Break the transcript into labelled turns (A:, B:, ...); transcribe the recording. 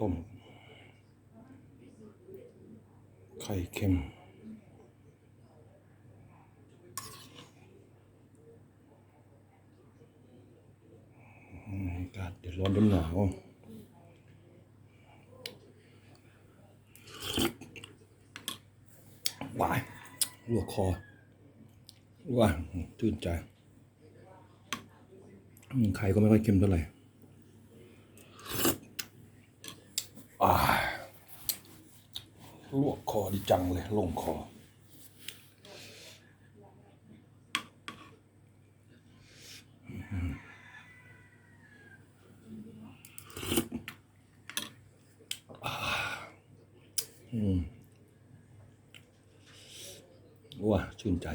A: ต้ม ไข่เค็ม อากาศเดี๋ยวร้อนเดี๋ยหนาววายลวกคอว้ายชื่นใจอืมไข่ก็ไม่ค่อยเค็มเท่าไหร่อ่า ลวกคอดีจังเลยลงคอ อืมว้าชื่นใจ